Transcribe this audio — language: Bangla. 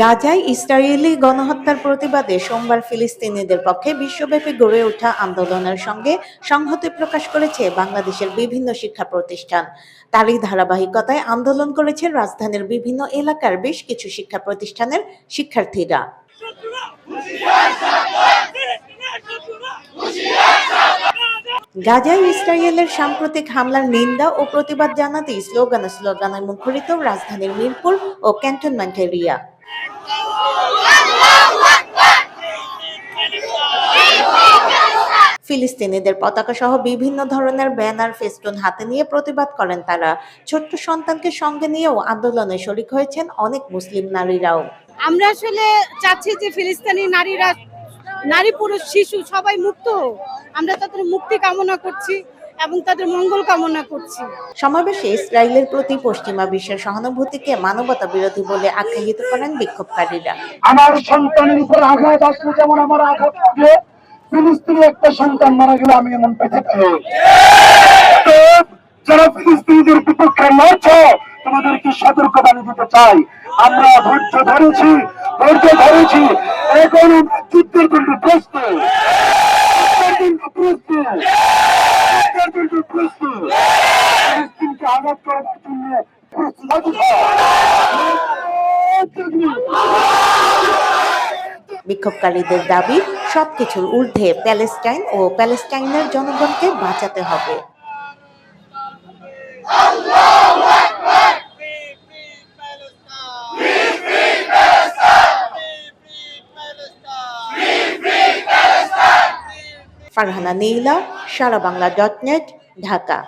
গাজায় ইসরায়েলি গণহত্যার প্রতিবাদে সোমবার ফিলিস্তিনিদের পক্ষে বিশ্বব্যাপী গড়ে ওঠা আন্দোলনের সঙ্গে সংহতি প্রকাশ করেছে বাংলাদেশের বিভিন্ন শিক্ষা প্রতিষ্ঠান। তারই ধারাবাহিকতায় আন্দোলন করেছে রাজধানীর বিভিন্ন এলাকার বেশ কিছু শিক্ষা প্রতিষ্ঠানের শিক্ষার্থীরা। গাজায় ইসরায়েলের সাম্প্রতিক হামলার নিন্দা ও প্রতিবাদ জানাতে স্লোগানে স্লোগানে মুখরিত রাজধানীর মিরপুর ও ক্যান্টনমেন্ট এরিয়া ফিলিস্তিনিদের পতাকা সহ বিভিন্ন ধরনের ব্যানার, ফেস্টুন হাতে নিয়ে প্রতিবাদ করেন তারা। ছোট্ট সন্তানকে সঙ্গে নিয়েও আন্দোলনে শরিক হয়েছেন অনেক মুসলিম নারীরাও। আমরা আসলে চাচ্ছি যে ফিলিস্তিনি নারীরা নারী পুরুষ শিশু সবাই মুক্ত হোক। আমরা তাদের মুক্তি কামনা করছি এবং তাদের মঙ্গল কামনা করছি। সমাবেশে ইসরায়েলের প্রতি পশ্চিমা বিশ্বের সহানুভূতিকে মানবতা বিরোধী বলে আখ্যায়িত করেন বিক্ষোভকারীরা। আমার সন্তানের উপর আঘাত আসলে যেমন আমার আঘাত লাগে ফিলিস্তিনি একটা সন্তান মারা গেলে আমি এমন পেতে পারি। যারা ফিলিস্তিনিদের বিপক্ষে লড়ছ তোমাদেরকে সতর্ক বাণী দিতে চাই। আমরা ধৈর্য ধরেছি ধৈর্য ধরেছি এখন যুদ্ধের জন্য প্রস্তুত। বিক্ষোভকারীদের দাবি, সবকিছুর ঊর্ধ্বে প্যালেস্টাইন ও প্যালেস্টাইনের জনগণকে বাঁচাতে হবে। Farhana Nila Sara Bangla dot net Dhaka.